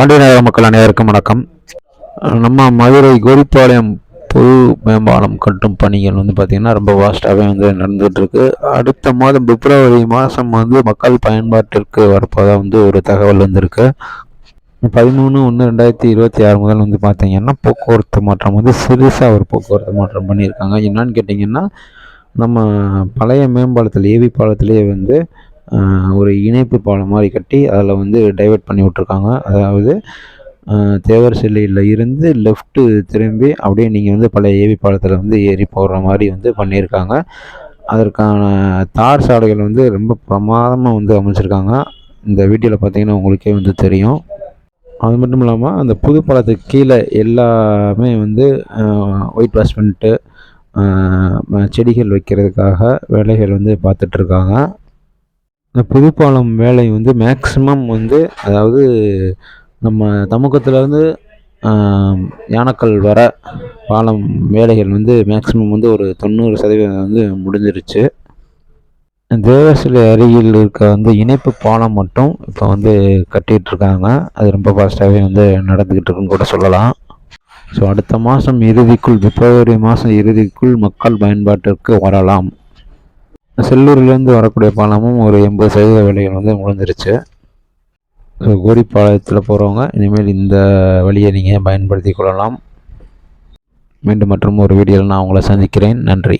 பாண்டியநகர மக்கள் அனைவருக்கும் வணக்கம். நம்ம மதுரை கோரிப்பாளையம் பொது மேம்பாலம் கட்டும் பணிகள் வந்து பார்த்திங்கன்னா ரொம்ப வாஸ்ட்டாகவே வந்து நடந்துகிட்ருக்கு அடுத்த மாதம் பிப்ரவரி மாதம் வந்து மக்கள் பயன்பாட்டிற்கு வரப்போதாக வந்து ஒரு தகவல் வந்திருக்கு. பதிமூணு ஒன்று ரெண்டாயிரத்தி இருபத்தி ஆறு முதல் வந்து பார்த்தீங்கன்னா போக்குவரத்து மாற்றம் வந்து சிறுசாக ஒரு போக்குவரத்து மாற்றம் பண்ணியிருக்காங்க. என்னன்னு கேட்டிங்கன்னா நம்ம பழைய மேம்பாலத்தில் ஏவி பாலத்திலேயே வந்து ஒரு இணைப்பு பாலம் மாதிரி கட்டி அதில் வந்து டைவர்ட் பண்ணி விட்ருக்காங்க அதாவது தேவர் சிலையில் இருந்து லெஃப்ட்டு திரும்பி அப்படியே நீங்கள் வந்து பழைய ஏவி பாலத்தில் வந்து ஏறி போடுற மாதிரி வந்து பண்ணியிருக்காங்க. அதற்கான தார் சாலைகள் வந்து ரொம்ப பிரமாதமாக வந்து அமைச்சிருக்காங்க. இந்த வீடியோவில் பார்த்தீங்கன்னா உங்களுக்கே வந்து தெரியும். அது மட்டும் இல்லாமல் அந்த புது பாலத்துக்கு கீழே எல்லாமே வந்து ஒயிட் வாஷ் பண்ணிட்டு செடிகள் வைக்கிறதுக்காக வேலைகள் வந்து பார்த்துட்ருக்காங்க இந்த புது பாலம் வேலை வந்து மேக்ஸிமம் வந்து அதாவது நம்ம தமுக்கத்துலேருந்து யானக்கல் வர பாலம் வேலைகள் வந்து மேக்ஸிமம் வந்து ஒரு தொண்ணூறு சதவீதம் வந்து முடிஞ்சிருச்சு. தேவசிலை அருகில் இருக்க வந்து இணைப்பு பாலம் மட்டும் இப்போ வந்து கட்டிகிட்டு இருக்காங்க அது ரொம்ப ஃபாஸ்ட்டாகவே வந்து நடந்துக்கிட்டு இருக்குன்னு கூட சொல்லலாம். ஸோ அடுத்த மாதம் இறுதிக்குள் பிப்ரவரி மாதம் இறுதிக்குள் மக்கள் பயன்பாட்டிற்கு வரலாம். செல்லூர்லேருந்து வரக்கூடிய பாலமும் ஒரு எண்பது சதவீத வேலைகள் வந்து முடிஞ்சிருச்சு ஸோ கோரிப்பாளையத்தில் போகிறவங்க இனிமேல் இந்த வழியை நீங்கள் பயன்படுத்தி கொள்ளலாம். மீண்டும் மற்றும் ஒரு வீடியோவில் நான் உங்களை சந்திக்கிறேன். நன்றி.